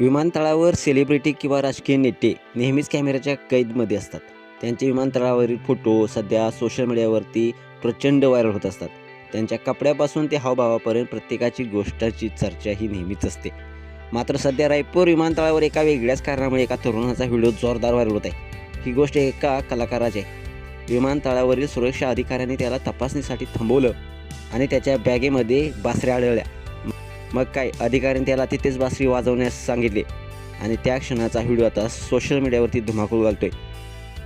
विमानतळावर सेलिब्रिटी किंवा राजकीय नेते नेहमीच कॅमेऱ्याच्या कैदमध्ये असतात. त्यांचे विमानतळावरील फोटो सध्या सोशल मीडियावरती प्रचंड व्हायरल होत असतात. त्यांच्या कपड्यापासून ते हावभावापर्यंत प्रत्येकाची गोष्टाची चर्चा ही नेहमीच असते. मात्र सध्या रायपूर विमानतळावर एका वेगळ्याच कारणामुळे एका तरुणाचा व्हिडिओ जोरदार व्हायरल होत आहे. ही गोष्ट एका कलाकाराची आहे. विमानतळावरील सुरक्षा अधिकाऱ्यांनी त्याला तपासणीसाठी थांबवलं आणि त्याच्या बॅगेमध्ये बासऱ्या आढळल्या. मग काय अधिकाऱ्यांनी त्याला तिथेच बासरी वाजवण्यास सांगितले. आणि त्या क्षणाचा व्हिडिओ आता सोशल मीडियावरती धुमाकूळ घालतोय.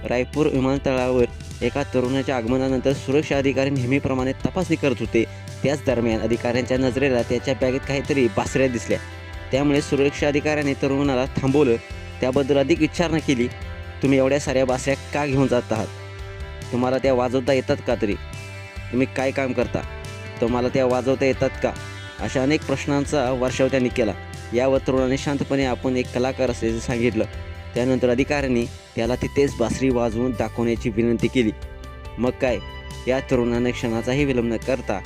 रायपूर विमानतळावर एका तरुणाच्या आगमनानंतर सुरक्षा अधिकारी नेहमीप्रमाणे तपासणी करत होते. त्याच दरम्यान अधिकाऱ्यांच्या नजरेला त्याच्या बॅगेत काहीतरी बासऱ्या दिसल्या. त्यामुळे सुरक्षा अधिकाऱ्याने तरुणाला थांबवलं. त्याबद्दल अधिक विचारणा केली. तुम्ही एवढ्या साऱ्या बासऱ्या का घेऊन जात आहात? तुम्हाला त्या वाजवता येतात का तरी? तुम्ही काय काम करता? तुम्हाला त्या वाजवता येतात का? अशा अनेक प्रश्नांचा वर्षाव त्यांनी केला. यावर तरुणाने शांतपणे आपण एक कलाकार असल्याचे सांगितलं. त्यानंतर अधिकाऱ्यांनी त्याला तिथेच बासरी वाजवून दाखवण्याची विनंती केली. मग काय? या तरुणाने क्षणाचाही विलंब न करता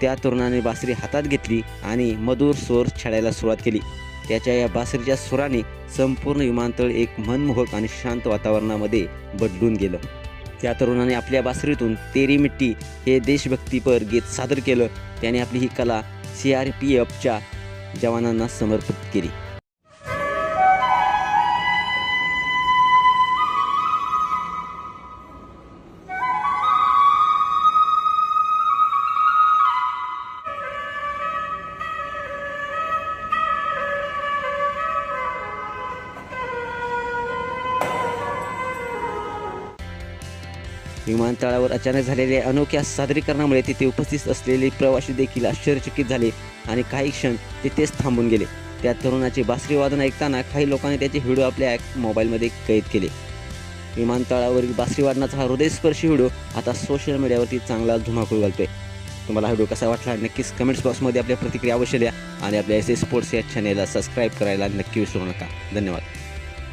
त्या तरुणाने बासरी हातात घेतली आणि मधुर स्वर छेडायला सुरुवात केली. त्याच्या या बासरीच्या सुराने संपूर्ण विमानतळ एक मनमोहक आणि शांत वातावरणामध्ये बदलून गेलं. त्या तरुणाने आपल्या बासरीतून तेरी मिट्टी हे देशभक्तीपर गीत सादर केलं. त्याने आपली ही कला सी आर पी एफच्या जवानांना समर्पित केली. विमानतळावर अचानक झालेल्या अनोख्या सादरीकरणामुळे तिथे उपस्थित असलेले प्रवासी देखील आश्चर्यचकित झाले आणि काही क्षण तिथेच थांबून गेले. त्या तरुणाचे बासरी वादन ऐकताना काही लोकांनी त्याचे व्हिडिओ आपल्या मोबाईलमध्ये कैद केले. विमानतळावरील बासरी वादनाचा हा हृदयस्पर्शी व्हिडिओ आता सोशल मीडियावरती चांगला धुमाकूळ घालतोय. तुम्हाला हा व्हिडिओ कसा वाटला नक्कीच कमेंट्स बॉक्समध्ये आपल्या प्रतिक्रिया अवश्य द्या आणि आपल्या एस एस स्पोर्ट्स या चॅनेलला सबस्क्राईब करायला नक्की विसरू नका. धन्यवाद.